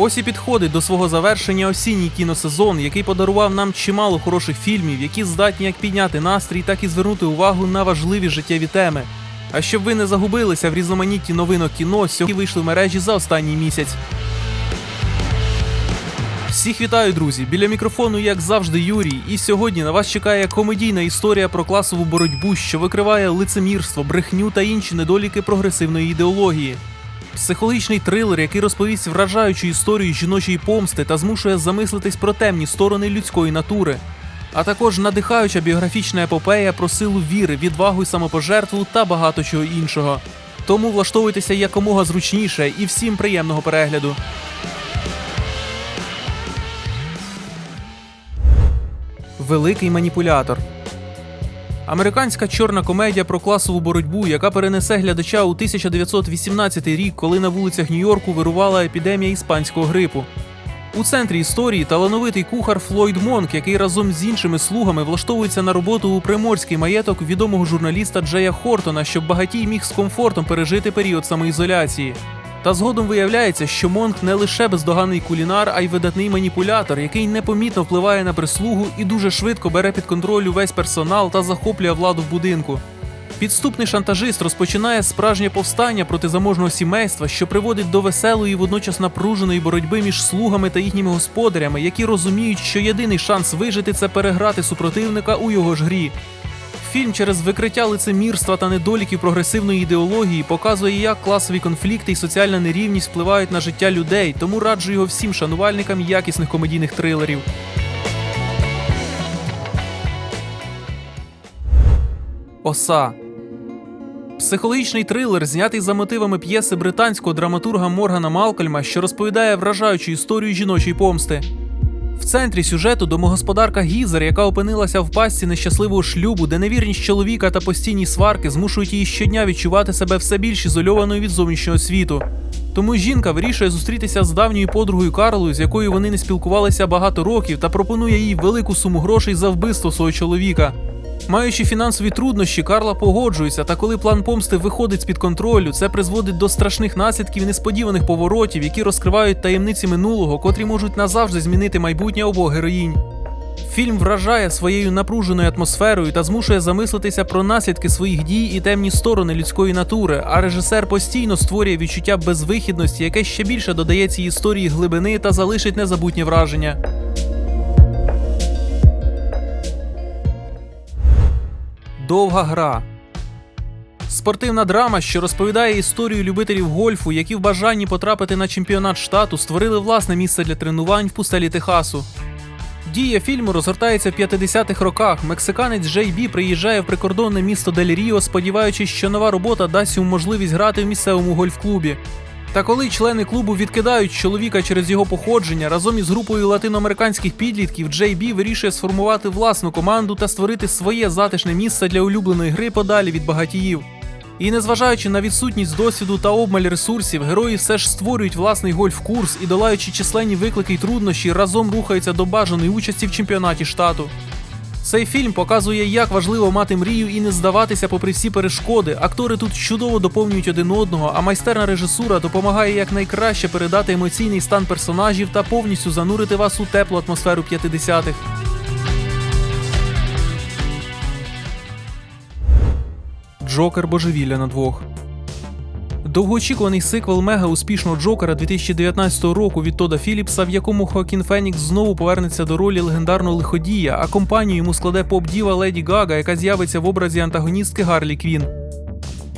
Ось і підходить до свого завершення осінній кіносезон, який подарував нам чимало хороших фільмів, які здатні як підняти настрій, так і звернути увагу на важливі життєві теми. А щоб ви не загубилися в різноманітті новинок кіно, сьогодні вийшли в мережі за останній місяць. Всіх вітаю, друзі! Біля мікрофону, як завжди, Юрій. І сьогодні на вас чекає комедійна історія про класову боротьбу, що викриває лицемірство, брехню та інші недоліки прогресивної ідеології. Психологічний трилер, який розповість вражаючу історію жіночої помсти та змушує замислитись про темні сторони людської натури. А також надихаюча біографічна епопея про силу віри, відвагу й самопожертву та багато чого іншого. Тому влаштовуйтеся якомога зручніше і всім приємного перегляду. Великий маніпулятор. Американська чорна комедія про класову боротьбу, яка перенесе глядача у 1918 рік, коли на вулицях Нью-Йорку вирувала епідемія іспанського грипу. У центрі історії талановитий кухар Флойд Монк, який разом з іншими слугами влаштовується на роботу у приморський маєток відомого журналіста Джея Хортона, щоб багатій міг з комфортом пережити період самоізоляції. Та згодом виявляється, що Монк не лише бездоганний кулінар, а й видатний маніпулятор, який непомітно впливає на прислугу і дуже швидко бере під контроль увесь персонал та захоплює владу в будинку. Підступний шантажист розпочинає справжнє повстання проти заможного сімейства, що приводить до веселої, водночас напруженої боротьби між слугами та їхніми господарями, які розуміють, що єдиний шанс вижити це переграти супротивника у його ж грі. Фільм через викриття лицемірства та недоліків прогресивної ідеології показує, як класові конфлікти і соціальна нерівність впливають на життя людей, тому раджу його всім шанувальникам якісних комедійних трилерів. Оса. Психологічний трилер, знятий за мотивами п'єси британського драматурга Моргана Малкольма, що розповідає вражаючу історію жіночої помсти. В центрі сюжету домогосподарка Гізер, яка опинилася в пастці нещасливого шлюбу, де невірність чоловіка та постійні сварки змушують її щодня відчувати себе все більш ізольованою від зовнішнього світу. Тому жінка вирішує зустрітися з давньою подругою Карлою, з якою вони не спілкувалися багато років, та пропонує їй велику суму грошей за вбивство свого чоловіка. Маючи фінансові труднощі, Карла погоджується, та коли план помсти виходить з-під контролю, це призводить до страшних наслідків і несподіваних поворотів, які розкривають таємниці минулого, котрі можуть назавжди змінити майбутнє обох героїнь. Фільм вражає своєю напруженою атмосферою та змушує замислитися про наслідки своїх дій і темні сторони людської натури, а режисер постійно створює відчуття безвихідності, яке ще більше додає цій історії глибини та залишить незабутнє враження. Довга гра. Спортивна драма, що розповідає історію любителів гольфу, які в бажанні потрапити на чемпіонат штату створили власне місце для тренувань в пустелі Техасу. Дія фільму розгортається в 50-х роках. Мексиканець Джей Бі приїжджає в прикордонне місто Дель Ріо, сподіваючись, що нова робота дасть йому можливість грати в місцевому гольф-клубі. Та коли члени клубу відкидають чоловіка через його походження, разом із групою латиноамериканських підлітків Джей Бі вирішує сформувати власну команду та створити своє затишне місце для улюбленої гри подалі від багатіїв. І незважаючи на відсутність досвіду та обмаль ресурсів, герої все ж створюють власний гольф-курс і, долаючи численні виклики й труднощі, разом рухаються до бажаної участі в чемпіонаті штату. Цей фільм показує, як важливо мати мрію і не здаватися попри всі перешкоди. Актори тут чудово доповнюють один одного, а майстерна режисура допомагає якнайкраще передати емоційний стан персонажів та повністю занурити вас у теплу атмосферу 50-х. Джокер божевілля на двох. Довгоочікуваний сиквел мега успішного Джокера 2019 року від Тода Філіпса, в якому Хоакін Фенікс знову повернеться до ролі легендарного лиходія, а компанію йому складе поп-діва Леді Гага, яка з'явиться в образі антагоністки Гарлі Квін.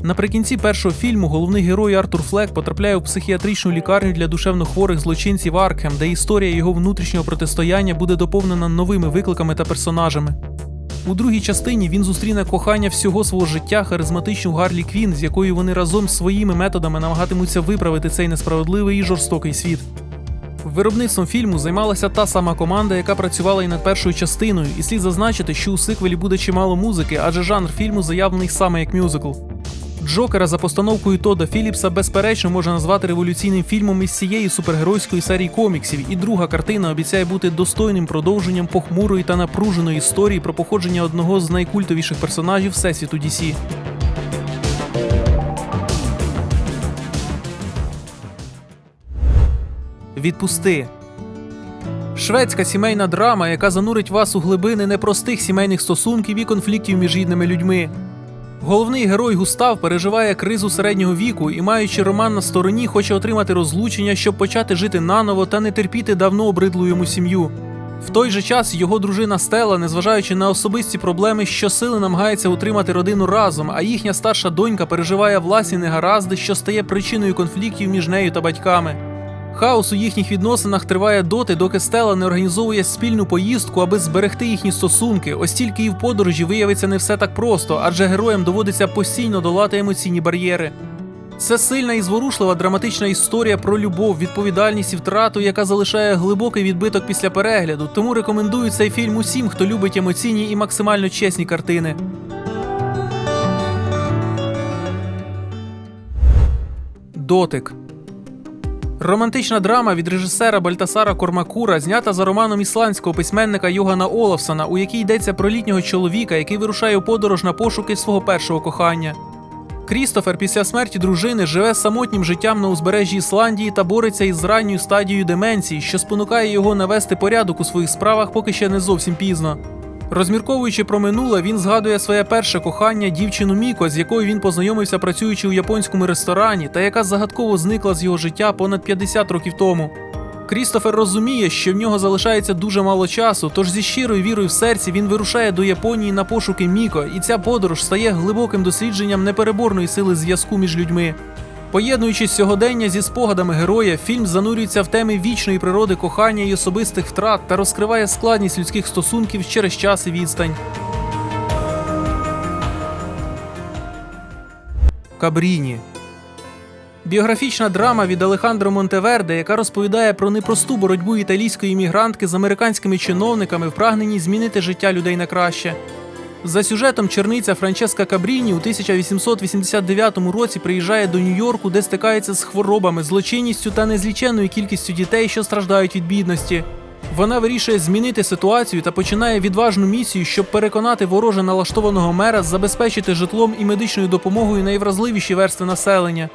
Наприкінці першого фільму головний герой Артур Флек потрапляє у психіатричну лікарню для душевнохворих злочинців Аркхем, де історія його внутрішнього протистояння буде доповнена новими викликами та персонажами. У другій частині він зустріне кохання всього свого життя харизматичну Гарлі Квін, з якою вони разом своїми методами намагатимуться виправити цей несправедливий і жорстокий світ. Виробництвом фільму займалася та сама команда, яка працювала і над першою частиною, і слід зазначити, що у сиквелі буде чимало музики, адже жанр фільму заявлений саме як мюзикл. Джокера за постановкою Тода Філіпса безперечно можна назвати революційним фільмом із цієї супергеройської серії коміксів, і друга картина обіцяє бути достойним продовженням похмурої та напруженої історії про походження одного з найкультовіших персонажів всесвіту DC. Відпусти. Шведська сімейна драма, яка занурить вас у глибини непростих сімейних стосунків і конфліктів між рідними людьми. Головний герой Густав переживає кризу середнього віку і, маючи роман на стороні, хоче отримати розлучення, щоб почати жити наново та не терпіти давно обридлу йому сім'ю. В той же час його дружина Стела, незважаючи на особисті проблеми, щосили намагається утримати родину разом, а їхня старша донька переживає власні негаразди, що стає причиною конфліктів між нею та батьками. Хаос у їхніх відносинах триває доти, доки Стела не організовує спільну поїздку, аби зберегти їхні стосунки. Ось тільки і в подорожі виявиться не все так просто, адже героям доводиться постійно долати емоційні бар'єри. Це сильна і зворушлива драматична історія про любов, відповідальність і втрату, яка залишає глибокий відбиток після перегляду. Тому рекомендую цей фільм усім, хто любить емоційні і максимально чесні картини. Дотик. Романтична драма від режисера Бальтасара Кормакура знята за романом ісландського письменника Йогана Олафсона, у якій йдеться про літнього чоловіка, який вирушає у подорож на пошуки свого першого кохання. Крістофер після смерті дружини живе самотнім життям на узбережжі Ісландії та бореться із ранньою стадією деменції, що спонукає його навести порядок у своїх справах, поки ще не зовсім пізно. Розмірковуючи про минуле, він згадує своє перше кохання дівчину Міко, з якою він познайомився працюючи у японському ресторані, та яка загадково зникла з його життя понад 50 років тому. Крістофер розуміє, що в нього залишається дуже мало часу, тож зі щирою вірою в серці він вирушає до Японії на пошуки Міко, і ця подорож стає глибоким дослідженням непереборної сили зв'язку між людьми. Поєднуючи сьогодення зі спогадами героя, фільм занурюється в теми вічної природи кохання і особистих втрат та розкриває складність людських стосунків через час і відстань. Кабріні Біографічна драма від Алехандро Монтеверде, яка розповідає про непросту боротьбу італійської іммігрантки з американськими чиновниками в прагненні змінити життя людей на краще. За сюжетом черниця Франческа Кабріні у 1889 році приїжджає до Нью-Йорку, де стикається з хворобами, злочинністю та незліченною кількістю дітей, що страждають від бідності. Вона вирішує змінити ситуацію та починає відважну місію, щоб переконати вороже налаштованого мера забезпечити житлом і медичною допомогою найвразливіші верстви населення.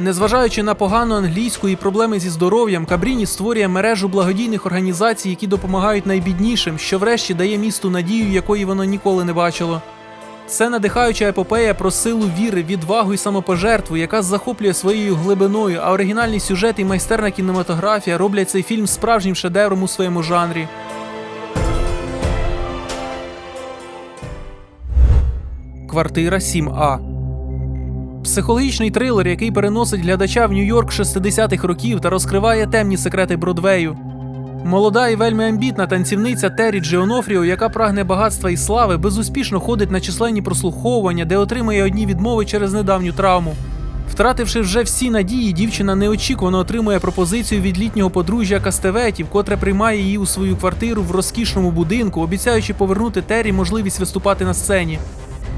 Незважаючи на погану англійську і проблеми зі здоров'ям, Кабріні створює мережу благодійних організацій, які допомагають найбіднішим, що врешті дає місту надію, якої воно ніколи не бачило. Це надихаюча епопея про силу віри, відвагу і самопожертву, яка захоплює своєю глибиною, а оригінальний сюжет і майстерна кінематографія роблять цей фільм справжнім шедевром у своєму жанрі. Квартира 7А Психологічний трилер, який переносить глядача в Нью-Йорк 60-х років та розкриває темні секрети Бродвею. Молода і вельми амбітна танцівниця Террі Джеонофріо, яка прагне багатства і слави, безуспішно ходить на численні прослуховування, де отримує одні відмови через недавню травму. Втративши вже всі надії, дівчина неочікувано отримує пропозицію від літнього подружжя Кастеветів, котре приймає її у свою квартиру в розкішному будинку, обіцяючи повернути Террі можливість виступати на сцені.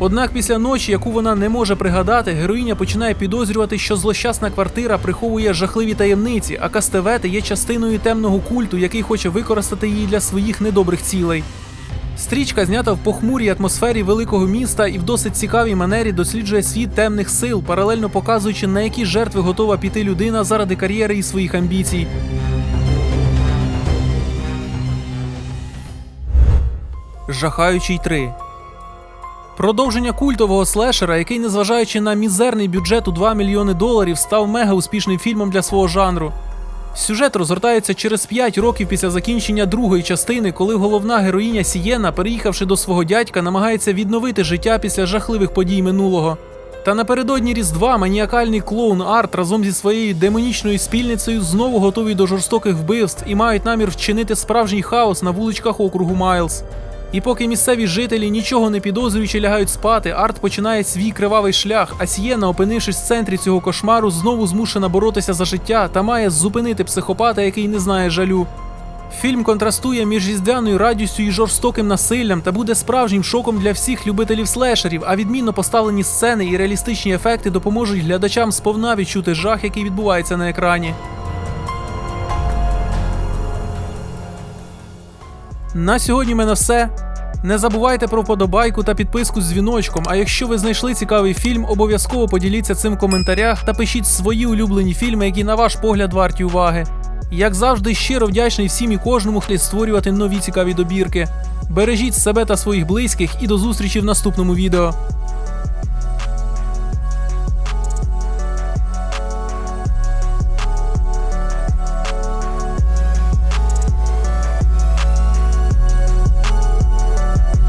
Однак після ночі, яку вона не може пригадати, героїня починає підозрювати, що злощасна квартира приховує жахливі таємниці, а кастевети є частиною темного культу, який хоче використати її для своїх недобрих цілей. Стрічка знята в похмурій атмосфері великого міста і в досить цікавій манері досліджує світ темних сил, паралельно показуючи, на які жертви готова піти людина заради кар'єри і своїх амбіцій. Жахаючий 3 Продовження культового слешера, який, незважаючи на мізерний бюджет у 2 мільйони доларів, став мега успішним фільмом для свого жанру. Сюжет розгортається через 5 років після закінчення другої частини, коли головна героїня Сієна, переїхавши до свого дядька, намагається відновити життя після жахливих подій минулого. Та напередодні Різдва маніакальний клоун Арт разом зі своєю демонічною спільницею знову готові до жорстоких вбивств і мають намір вчинити справжній хаос на вуличках округу Майлз. І поки місцеві жителі, нічого не підозрюючи, лягають спати, Арт починає свій кривавий шлях, а Сієна, опинившись в центрі цього кошмару, знову змушена боротися за життя та має зупинити психопата, який не знає жалю. Фільм контрастує між різдвяною радістю і жорстоким насиллям та буде справжнім шоком для всіх любителів слешерів, а відмінно поставлені сцени і реалістичні ефекти допоможуть глядачам сповна відчути жах, який відбувається на екрані. На сьогодні в мене все. Не забувайте про вподобайку та підписку з дзвіночком. А якщо ви знайшли цікавий фільм, обов'язково поділіться цим в коментарях та пишіть свої улюблені фільми, які на ваш погляд варті уваги. Як завжди, щиро вдячний всім і кожному, хто створювати нові цікаві добірки. Бережіть себе та своїх близьких і до зустрічі в наступному відео.